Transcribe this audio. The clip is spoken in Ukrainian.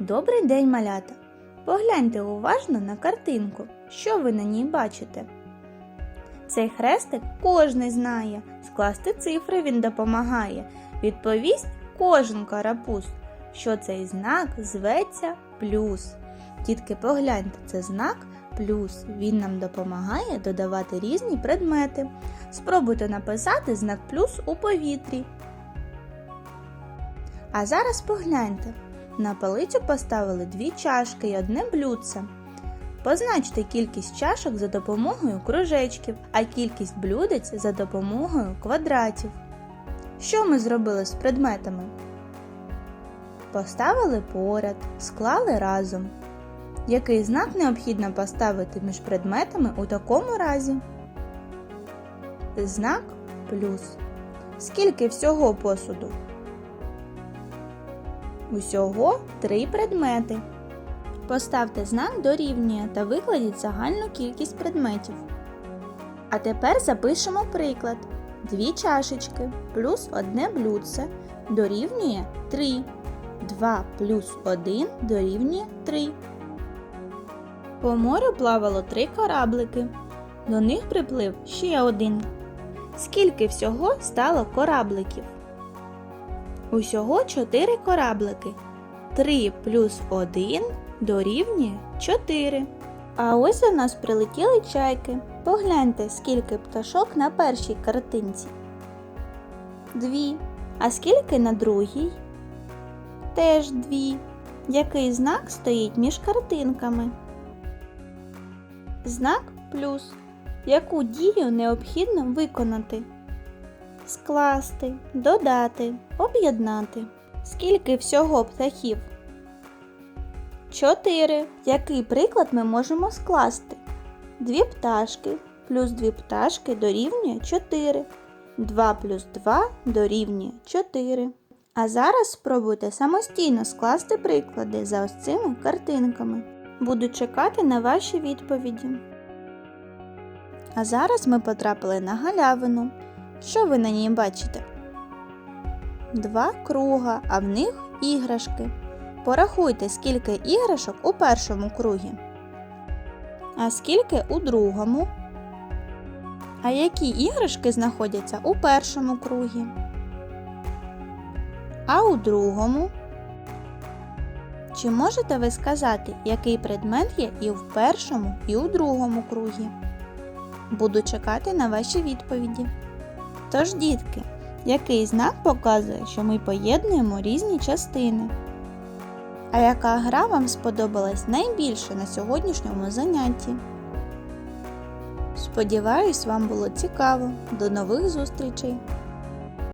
Добрий день, малята! Погляньте уважно на картинку. Що ви на ній бачите? Цей хрестик кожний знає. Скласти цифри він допомагає. Відповість кожен карапуз, що цей знак зветься плюс. Дітки, погляньте, це знак плюс. Він нам допомагає додавати різні предмети. Спробуйте написати знак плюс у повітрі. А зараз погляньте. На полицю поставили дві чашки і одне блюдце. Позначте кількість чашок за допомогою кружечків, а кількість блюдець за допомогою квадратів. Що ми зробили з предметами? Поставили поряд, склали разом. Який знак необхідно поставити між предметами у такому разі? Знак плюс. Скільки всього посуду? Усього три предмети. Поставте знак дорівнює та викладіть загальну кількість предметів. А тепер запишемо приклад. Дві чашечки плюс одне блюдце дорівнює 3. 2 плюс 1 дорівнює 3. По морю плавало три кораблики. До них приплив ще один. Скільки всього стало корабликів? Усього 4 кораблики. 3 плюс 1 дорівнює 4. А ось до нас прилетіли чайки. Погляньте, скільки пташок на першій картинці. Дві. А скільки на другій? Теж дві. Який знак стоїть між картинками? Знак плюс. Яку дію необхідно виконати? Скласти, додати, об'єднати. Скільки всього птахів? Чотири. Який приклад ми можемо скласти? Дві пташки плюс дві пташки дорівнює 4. 2 плюс 2 дорівнює 4. А зараз спробуйте самостійно скласти приклади за ось цими картинками. Буду чекати на ваші відповіді. А зараз ми потрапили на галявину. Що ви на ній бачите? Два круга, а в них іграшки. Порахуйте, скільки іграшок у першому кругі. А скільки у другому. А які іграшки знаходяться у першому кругі? А у другому? Чи можете ви сказати, який предмет є і в першому, і у другому кругі? Буду чекати на ваші відповіді. Тож, дітки, який знак показує, що ми поєднуємо різні частини? А яка гра вам сподобалась найбільше на сьогоднішньому занятті? Сподіваюсь, вам було цікаво. До нових зустрічей!